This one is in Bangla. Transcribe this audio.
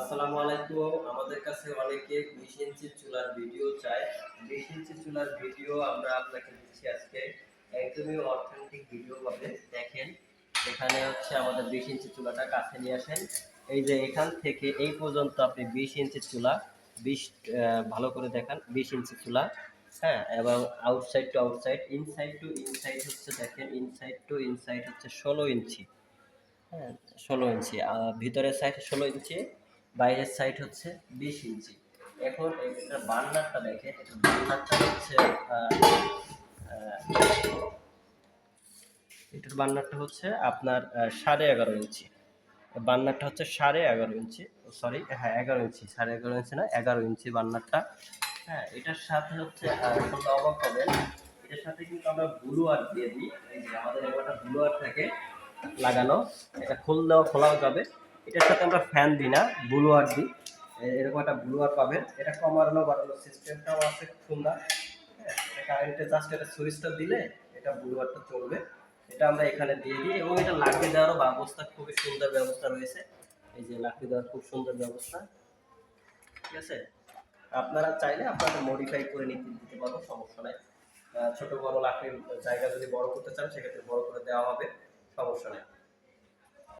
আসসালামু আলাইকুম। আমাদের কাছে অনেকে বিশ ইঞ্চি চুলার ভিডিও চায়। বিশ ইঞ্চি চুলার ভিডিও আমরা আপনাকে দিচ্ছি আজকে। একদমই অথেন্টিক ভিডিও পাবে দেখেন, এখানে হচ্ছে আমাদের বিশ ইঞ্চি চুলাটা কাছে নিয়ে আসেন। এই যে এখান থেকে এই পর্যন্ত আপনি বিশ ইঞ্চি চুলা, বিশ ভালো করে দেখান, বিশ ইঞ্চি চুলা। হ্যাঁ এবং outside to outside inside to inside হচ্ছে দেখেন ইনসাইড টু ইনসাইড হচ্ছে ষোলো ইঞ্চি। হ্যাঁ ষোলো ইঞ্চি। ভিতরের সাইড ষোলো ইঞ্চি। বাইরের সাইড হচ্ছে বিশ ইঞ্চি। এখন এটার বার্নারটা দেখেন এটা বার্নারটা হচ্ছে এটার বার্নারটা হচ্ছে আপনার সাড়ে এগারো ইঞ্চি। বার্নারটা হচ্ছে সাড়ে এগারো ইঞ্চি সরি হ্যাঁ এগারো ইঞ্চি, সাড়ে এগারো ইঞ্চি না, এগারো ইঞ্চি বার্নারটা হ্যাঁ এটার সাথে হচ্ছে অবাক হবেন এটার সাথে কিন্তু আমরা ব্লু আর্ট দিয়ে দিই। আমাদের একটা ব্লু আর্ট থাকে, লাগানো। এটা খোল দেওয়া খোলাও যাবে। এটার সাথে আমরা ফ্যান দিই না ব্লু আর্ট দিই। এরকম একটা ব্লু আর্ট পাবেন। এটা কমানো বাড়ানোর সিস্টেমটাও আছে সুন্দর কারেন্টে জাস্ট এটা সুইচটা দিলে এটা ব্লু আর্টটা চলবে। এটা আমরা এখানে দিয়ে দিই এবং এটা লাগিয়ে দেওয়ারও ব্যবস্থা, খুবই সুন্দর ব্যবস্থা রয়েছে। এই যে লাগিয়ে দেওয়ার খুব সুন্দর ব্যবস্থা। ঠিক আছে? আপনারা চাইলে আপনারা মডিফাই করে নিতে দিতে পারব সমস্যা নাই। ছোট বড় লাকড়ির জায়গা যদি বড় করতে চান, সেক্ষেত্রে বড় করে দেওয়া হবে, সমস্যা নাই।